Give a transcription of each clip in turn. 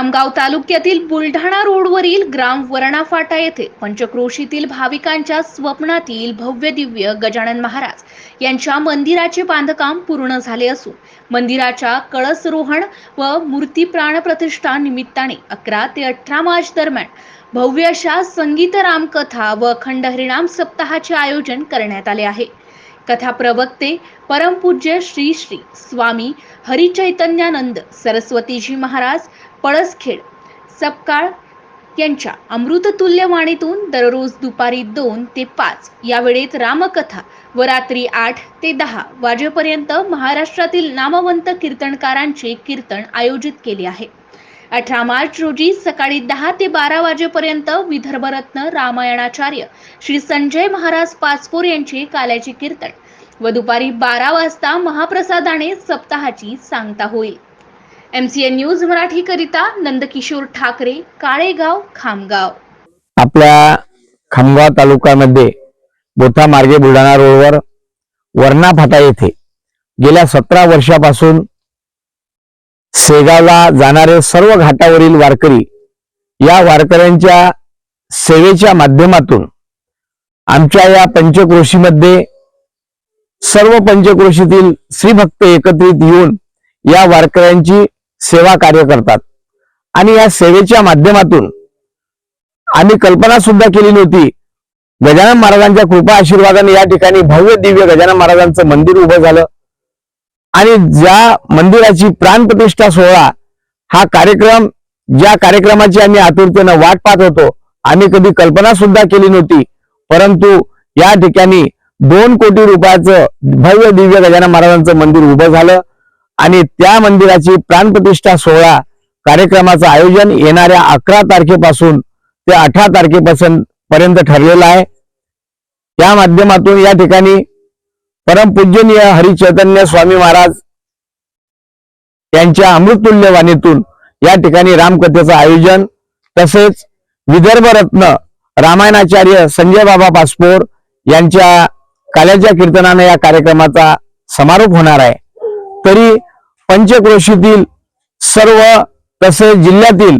खामगाव तालुक्यातील बुलढाणा रोडवरील ग्राम वरणा फाटा येथे पंचक्रोशीतील भाविकांच्या स्वप्नातील भव्य दिव्य गजानन महाराज. यांच्या मंदिराचे बांधकाम पूर्ण झाले असून मंदिराच्या कळसरोहण व मूर्ती प्राणप्रतिष्ठा निमित्ताने अकरा ते अठरा मार्च दरम्यान भव्य अशा संगीत रामकथा व अखंड हरिणाम सप्ताहाचे आयोजन करण्यात आले आहे. कथा प्रवक्ते परमपूज्य श्री श्री स्वामी हरिचैतन्यानंद सरस्वतीजी महाराज पळसखेड सपकाळ यांच्या अमृततुल्य वाणीतून दररोज दुपारी दोन ते पाच या वेळेत रामकथा व रात्री आठ ते दहा वाजेपर्यंत महाराष्ट्रातील नामवंत कीर्तनकारांचे कीर्तन आयोजित केले आहे. अठरा मार्च रोजी सकाळी दहा ते बारा वाजेपर्यंत विदर्भरत्न रामायणाचार्य श्री संजय महाराज पाचपोर यांचे काल्याचे कीर्तन व दुपारी बारा वाजता महाप्रसादाने सप्ताहाची सांगता होईल. एमसीएन न्यूज मराठी करिता नंदकिशोर ठाकरे काळेगाव खामगाव. आपल्या खामगाव तालुक्यामध्ये बोथा मार्गे बुलढाणा रोडवर वर्णा फाटा येथे गेल्या सतरा वर्षापासून सेगावला जाणारे सर्व घाटावरील वारकरी या वारकऱ्यांच्या सेवेच्या माध्यमातून आमच्या या पंचक्रोशीमध्ये सर्व पंचक्रोशीतील श्रीभक्त एकत्रित येऊन या वारकऱ्यांची सेवा कार्य करतात. आणि या सेवेच्या माध्यमातून आम्ही कल्पना सुद्धा केली नव्हती. गजानन महाराजांच्या कृपा आशीर्वादाने या ठिकाणी भव्य दिव्य गजानन महाराजांचं मंदिर उभं झालं. आणि ज्या मंदिराची प्राणप्रतिष्ठा सोहळा हा कार्यक्रम ज्या कार्यक्रमाची आम्ही आतुरतेनं वाट पाहत होतो आम्ही कधी कल्पना सुद्धा केली नव्हती. परंतु या ठिकाणी दोन कोटी रुपयाचं भव्य दिव्य गजानन महाराजांचं मंदिर उभं झालं. आणि त्या मंदिराची प्राणप्रतिष्ठा सोहळा कार्यक्रमाचं आयोजन येणाऱ्या अकरा तारखेपासून ते अठरा तारखेपासून पर्यंत ठरलेलं आहे. त्या माध्यमातून या ठिकाणी परमपूजनीय हरिचैतन्य स्वामी महाराज यांच्या अमृतुल्य वाणीतून या ठिकाणी रामकथेचं आयोजन तसेच विदर्भ रत्न रामायणाचार्य संजय बाबा पासपोर यांच्या काल्याच्या कीर्तनानं या कार्यक्रमाचा समारोप होणार आहे. तरी पंचक्रोशीतील सर्व तसेच जिल्ह्यातील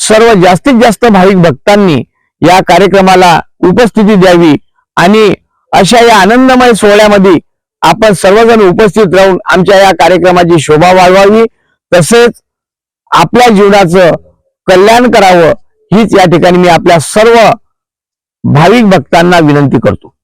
सर्व जास्तीत जास्त भाविक भक्तांनी या कार्यक्रमाला उपस्थिती द्यावी आणि अशा या आनंदमय सोहळ्यामध्ये आपण सर्वजण उपस्थित राहून आमच्या या कार्यक्रमाची शोभा वाढवावी. तसेच आपल्या जीवनाचं कल्याण करावं हीच या ठिकाणी मी आपल्या सर्व भाविक भक्तांना विनंती करतो.